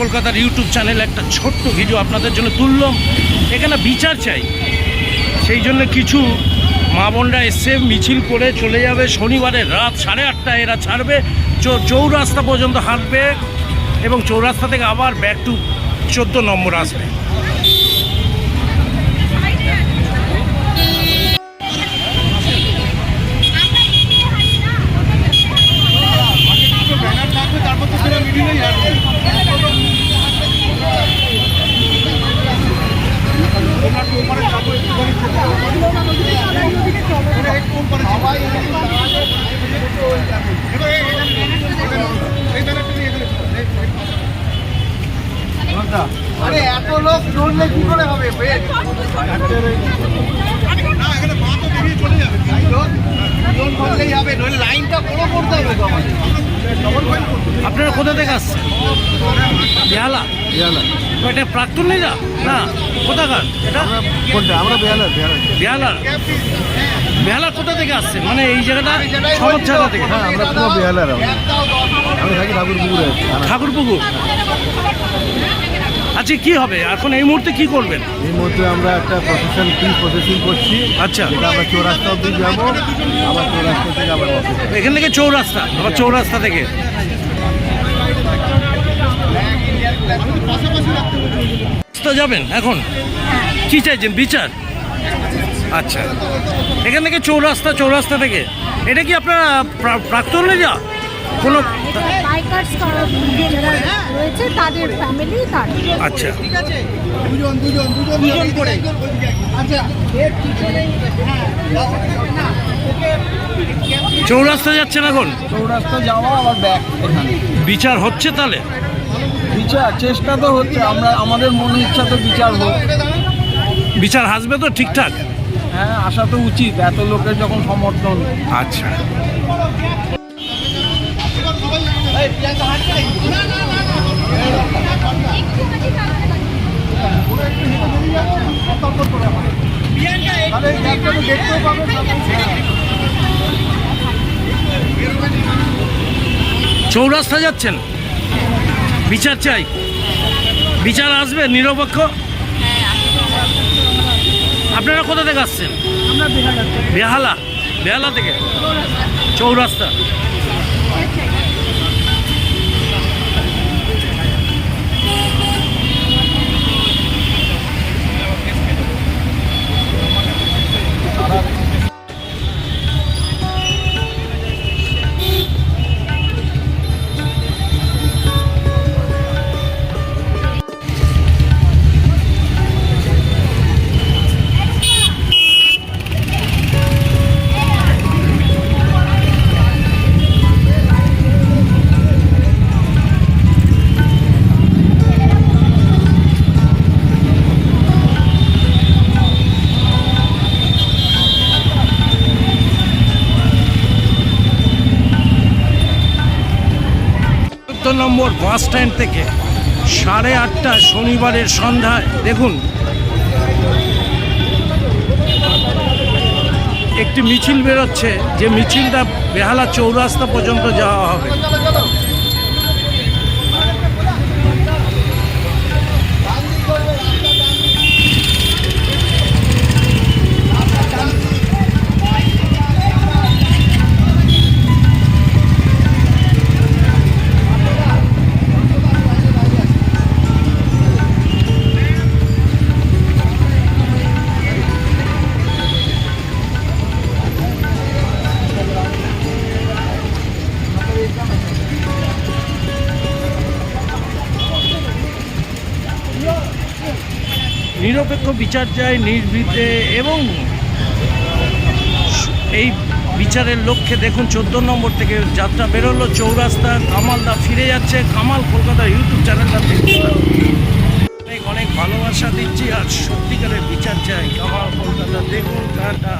কলকাতার YouTube channel একটা ছোট্ট ভিডিও আপনাদের জন্য তুললাম। এখানে বিচার চাই। সেই জন্য কিছু মা বোনরা এসে মিছিল করে চলে যাবে। শনিবারের রাত সাড়ে আটটায় এরা ছাড়বে। চৌরাস্তা পর্যন্ত হাঁটবে এবং চৌরাস্তা থেকে আবার ব্যাক টু চোদ্দ নম্বর আসবে। আরে এত লোক চললে কি করে হবে? আপনারা কোথা থেকে আসছেন? বেহালা? এটা প্রাক্তন নেই না কোথাকার? এটা? কোনটা? আমরা বেহালা বেহালা। বেহালার কোথা থেকে আসছে? মানে এই জায়গাটা? সমচ্ছাদা থেকে? হ্যাঁ আমরা পুরো বেহালার আমি থাকি ঠাকুরপুকুরে। ঠাকুরপুকুর? আচ্ছা কি হবে? এখন এই মুহূর্তে কি করবেন? এই মুহূর্তে আমরা একটা প্রসেশন ফি প্রসেসিং করছি আচ্ছা। যেটা আমরা চৌরাস্তা অব্দি যাব আবার চৌরাস্তা থেকে আবার অফিস এখান থেকে চৌরাস্তা আবার চৌরাস্তা থেকে। রাস্তা যাবেন এখন? কি চাইছেন বিচার? আচ্ছা। এখান থেকে চৌরাস্তা চৌরাস্তা থেকে। এটা কি আপনারা প্রা- প্রাক্তনে যা কোনো বাইকার্স যারা রয়েছে তাদের ফ্যামিলি তার আচ্ছা। দুজন দুজন দুজন দুজন করে। আচ্ছা এর পিছনে চৌরাস্তা যাচ্ছেন এখন? চৌরাস্তা যাওয়া আবার ব্যাক এখানে। বিচার হচ্ছে তাহলে? বিচার চেষ্টা তো হচ্ছে আমরা আমাদের মনে ইচ্ছা তো বিচার হোক। বিচার হাসবে তো ঠিকঠাক? হ্যাঁ আসা তো উচিত এত লোকের যখন সমর্থন। আচ্ছা। চৌরাস্তা যাচ্ছেন? বিচার চাই। বিচার আসবে, নিরপেক্ষ? আপনারা কোথা থেকে আসছেন? বেহালা। বেহালা থেকে? চৌরাস্তা। নম্বর বাস স্ট্যান্ড থেকে সাড়ে আটটা শনিবারের সন্ধ্যায়, দেখুন। একটি মিছিল বেরোচ্ছে, যে মিছিলটা বেহালা চৌরাস্তা পর্যন্ত যাওয়া হবে। নিরপেক্ষ বিচার চাই নির্ভীতে এবং এই বিচারের লক্ষ্যে দেখুন চোদ্দ নম্বর থেকে যাত্রা বেরোলো, চৌরাস্তা, কামালদা ফিরে যাচ্ছে, কামাল কলকাতা ইউটিউব চ্যানেলটা দেখতে অনেক অনেক ভালোবাসা দিচ্ছি, আর সত্যিকারের বিচার চাই, কামাল কলকাতা দেখুন, টাটা।